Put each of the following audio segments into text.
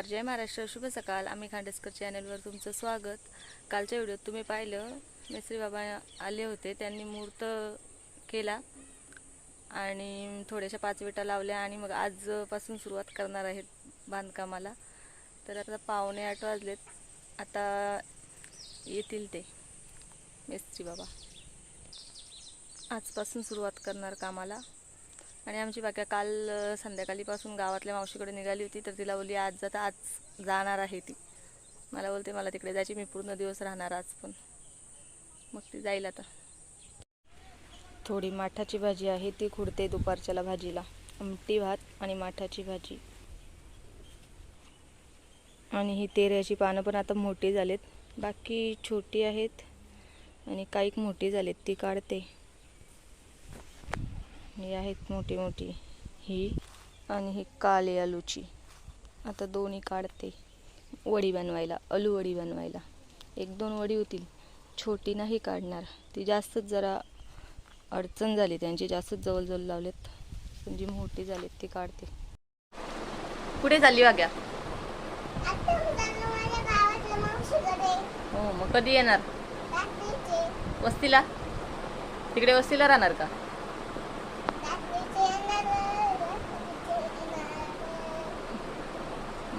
नमस्कार. जय महाराष्ट्र. शुभ सकाळ. आम्ही खांडेसकर चॅनलवर तुमचं स्वागत. कालच्या व्हिडिओत तुम्ही पाहिलं मेसरी बाबा आले होते. त्यांनी मुहूर्त केला आणि थोड्याशा पाच विटा लावल्या आणि मग आजपासून सुरुवात करणार आहेत बांधकामाला. तर आता पावणे आठ वाजलेत. आता येतील ते मेस्त्री बाबा. आजपासून सुरुवात करणार कामाला. आणि आमची बाक्या काल संध्याकाळीपासून गावातल्या मावशीकडे निघाली होती तर तिला बोलली आज जाता आज जाणार आहे ती. मला बोलते मला तिकडे जायची मी पूर्ण दिवस राहणार आज पण. मग ती जाईल आता. थोडी माठाची भाजी आहे ती खुडते दुपारच्याला भाजीला. आमटी भात आणि माठाची भाजी. आणि ही तेऱ्याची पानं पण आता मोठी झालेत. बाकी छोटी आहेत आणि काही मोठी झालीत ती काढते. ही आहेत मोठी मोठी. ही आणि ही काले आलूची. आता दोन्ही काढते. वडी बनवायला आलू वडी बनवायला. एक दोन वडी होतील. छोटी नाही काढणार. ती जास्तच जरा अडचण झाली. त्यांची जास्तच जवळजवळ लावलेत. पण जी मोठी झालीत ती काढते. कुठे चालली वाग्या? हो मग कधी येणार? वस्तीला? तिकडे वस्तीला राहणार का?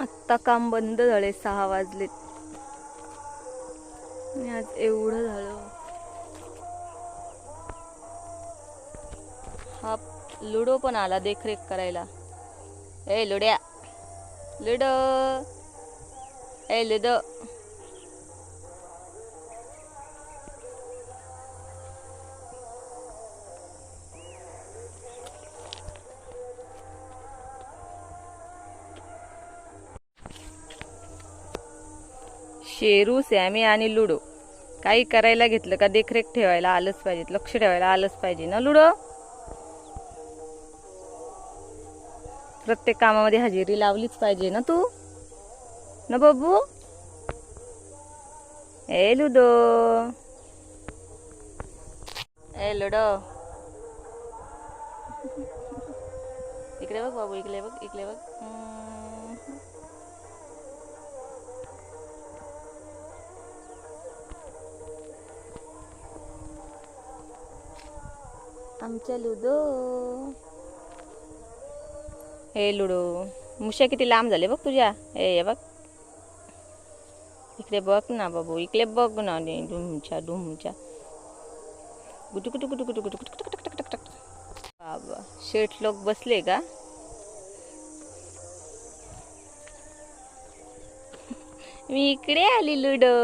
आत्ता काम बंद झाले सहा वाजलेत. एवढं झालं. हा लुडो पण आला देखरेख करायला. ए लुड्या. लुड. ए लुड. शेरू सॅमी आणि लुडो. काही करायला घेतलं का देखरेख ठेवायला आलंच पाहिजे लक्ष ठेवायला आलंच पाहिजे ना लुडो? प्रत्येक कामामध्ये हजेरी लावलीच पाहिजे ना तू? ना बाबू? ए लुडो. ए लुडो. इकडे बघ बाबू इकडे बघ इकडे बघ. आमच्या लुडो. हे लुडो. मुशा किती लांब झाले बघ तुझ्या. हे बघ. इकडे बघ ना बाबू इकडे बघ ना. डुमच्या डुमच्या गुटू गुटू टक टक टक बाबा शेठ लोक बसले का? मी इकडे आली लुडो.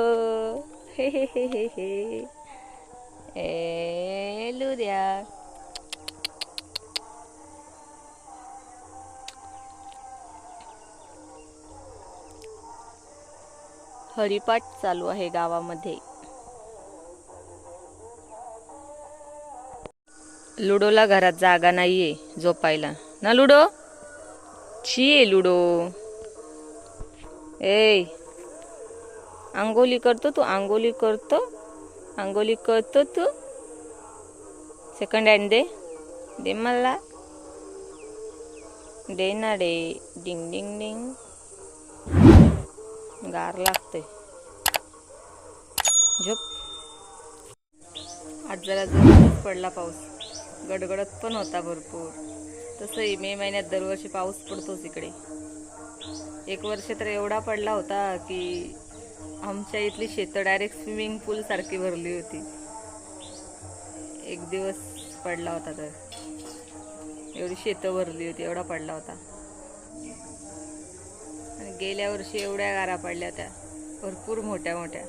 हे हे हे हे हे. ए लुड्या. हरिपाठ चालू आहे गावामध्ये. लुडोला घरात जागा नाहीये झोपायला. ना लुडो? छी लुडो. ए आंघोली करतो तू आंघोली करतो आंघोली करतो तू. सेकंड हँड दे. दे मला. डे ना डे डिंग डिंग डिंग गार लागते झोप. आज जरा जोरातच पडला पाऊस. गडगडत पण होता भरपूर. तसंही मे महिन्यात दरवर्षी पाऊस पडतोच इकडे. एक वर्ष तर एवढा पडला होता की आमच्या इथली शेतं डायरेक्ट स्विमिंग पूल सारखी भरली होती. एक दिवस पडला होता तर. एवढी शेतं भरली होती एवढा पडला होता. गेल्या वर्षी एवढ्या गारा पडल्या होत्या. भरपूर मोठ्या मोठ्या.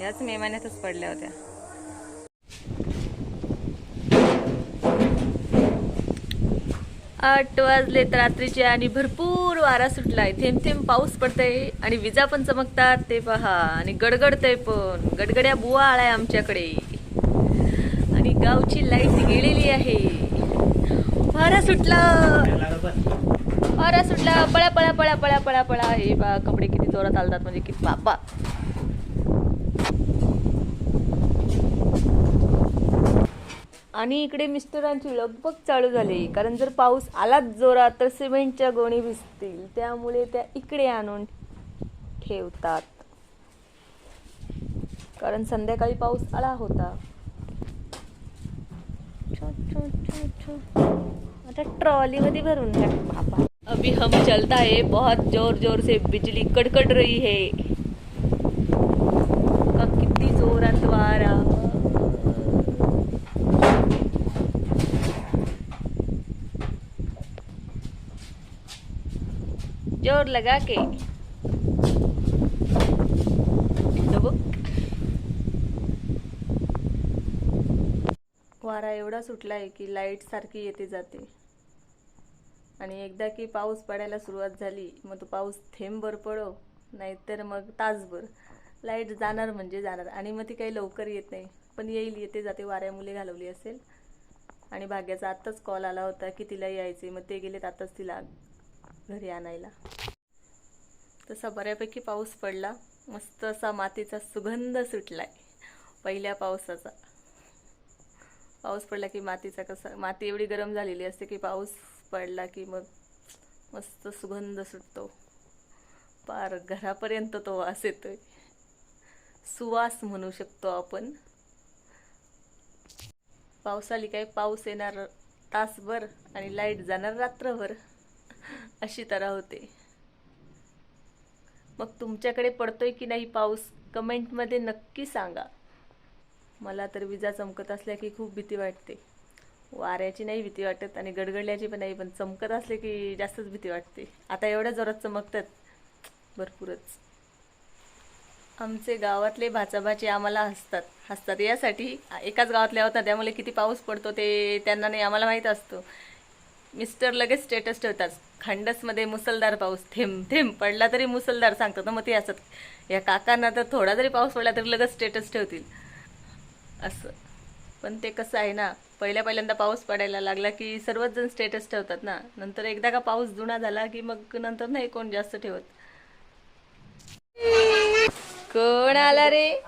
याच मे महिन्यातच पडल्या होत्या. आठ वाजले तर रात्रीचे आणि भरपूर वारा सुटलाय. थेंब थेंब पाऊस पडतय आणि विजा पण चमकतात ते पहा. आणि गडगडतय पण. गडगड्या बुवा आलाय आमच्याकडे. आणि गावची लाइट गेलेली आहे. वारा सुटला. अरे सुटला पळा पळा पळा पळा पळा पळा. हे बा कपडे किती जोरात आलतात म्हणजे की बाबा. आणि इकडे मिस्टरांची लगबग चालू झाली. कारण जर पाऊस आलाच जोरात तर सिमेंटच्या गोणी भिजतील. त्यामुळे त्या इकडे आणून ठेवतात. कारण संध्याकाळी पाऊस आला होता. आता ट्रॉली मध्ये भरून टाक बाबा. अभी हम चलता है बहुत जोर जोर से बिजली कडकड रही है। कितनी किती जोरात वारा जोर लगा के। वारा एवढा सुटलाय की लाइट सारखी येते जाते. आणि एकदा की पाऊस पडायला सुरुवात झाली मग तो पाऊस थेंबभर पडो नाहीतर मग तासभर. लाइट जाणार म्हणजे जाणार. आणि मग ती काही लवकर येत नाही. पण येईल येते जाते वाऱ्यामुळे घालवली असेल. आणि भाग्याचा आत्ताच कॉल आला होता की तिला यायचे मग ते गेलेत आत्ताच तिला घरी आणायला. तसा बऱ्यापैकी पाऊस पडला. मस्त असा मातीचा सुगंध सुटलाय पहिल्या पावसाचा. पाऊस पडला की मातीचा कसा माती एवढी गरम झालेली असते की पाऊस पडला की मग मस्त सुगंध सुटतो. पार घरापर्यंत तो वास येतोय. सुवास म्हणू शकतो आपण. पावसाली काय पाऊस येणार तासभर आणि लाइट जाणार रात्रभर अशी तऱ्हा होते. मग तुमच्याकडे पडतोय की नाही पाऊस कमेंटमध्ये नक्की सांगा. मला तर विजा चमकत असल्या की खूप भीती वाटते. वाऱ्याची नाही भीती वाटत आणि गडगडल्याची पण नाही पण चमकत असले की जास्तच भीती वाटते. आता एवढ्या जोरात चमकतात. भरपूरच. आमचे गावातले भाचाभाची आम्हाला हसतात. हसतात. यासाठी एकाच गावातल्या होता त्यामुळे किती पाऊस पडतो ते त्यांना नाही आम्हाला माहीत असतो. मिस्टर लगेच स्टेटस ठेवतात. खंडसमध्ये मुसलधार पाऊस. थेंब थेंब. पडला तरी मुसलधार सांगतात. ना मग ते असत या काकांना तर थोडा जरी पाऊस पडला तरी लगेच स्टेटस ठेवतील. असं. पण ते कसं आहे ना पहिल्या पहिल्यांदा पाऊस पडायला लागला की सर्वच जण स्टेटस ठेवतात ना. नंतर एकदा का पाऊस जुना झाला की मग नंतर नाही कोण जास्त ठेवत. कोण आला रे?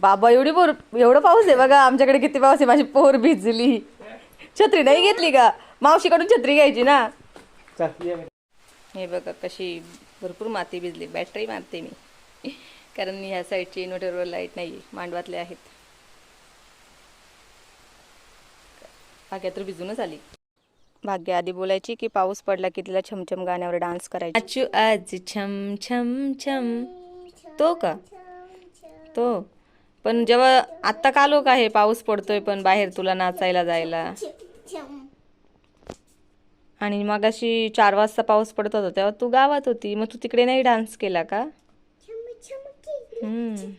बाबा एवढी पोर एवढं पाऊस आहे बघा आमच्याकडे किती पाऊस आहे. माझी पोर भिजली. छत्री नाही घेतली का? मावशीकडून छत्री घ्यायची ना. हे बघा कशी भरपूर माती भिजली. बॅटरी मारते मी. कारण ह्या साईडची इन्व्हर्टरवर लाइट नाही मांडवातले आहेत. भाग्या तर भिजूनच आली. भाग्य आधी बोलायची की पाऊस पडला की तिला छमछम गाण्यावर डान्स करायची? आजू आज छम छम. छम तो का? तो. पण जेव्हा आत्ता का लोक आहे? पाऊस पडतोय पण बाहेर तुला नाचायला जायला. आणि मग अशी चार वाजता पाऊस पडत होता तेव्हा तू गावात होती. मग तू तिकडे नाही डान्स केला का? हम्म.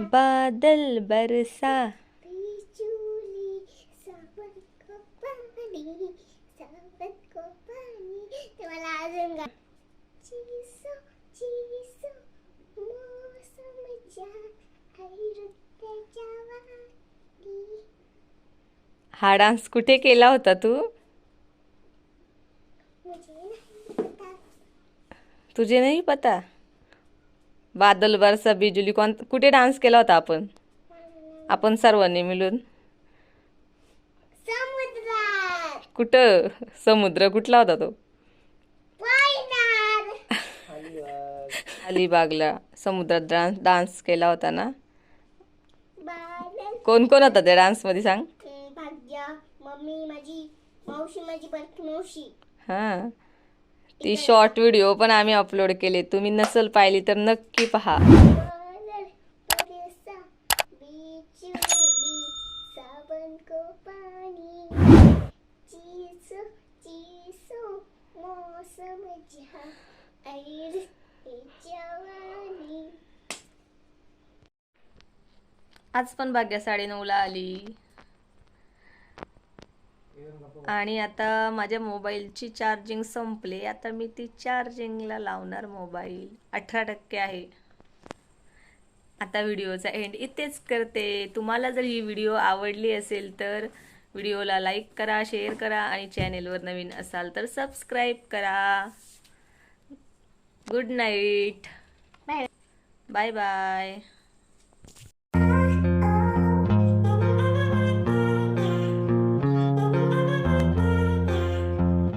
बादल बरसा. हा डान्स कुठे केला होता तू? तुझे नाही पता? बादल बरसा बिजुली कोण कुठे डान्स केला होता आपण? आपण सर्वांनी मिळून. कुठं? समुद्र कुठला होता तो? अलिबागला. समुद्रात डान्स डान्स केला होता ना? कोण कोण होता त्या डान्समध्ये सांग? मम्मी माझी मावशी माझी बरकी मावशी. हां. ती शॉर्ट व्हिडिओ पण आम्ही अपलोड केले. तुम्ही नसल पाहिली तर नक्की पहा. आज पण भाग्या साडेनऊला आली. आणि आता माझ्या मोबाईलची चार्जिंग संपली. आता मी ती चार्जिंगला लावणार मोबाईल. अठरा टक्के आहे. आता व्हिडिओचा एंड इथेच करते. तुम्हाला जर ही व्हिडिओ आवडली असेल तर व्हिडिओला लाईक करा शेअर करा आणि चॅनेलवर नवीन असाल तर सबस्क्राईब करा. Good night bye bye bye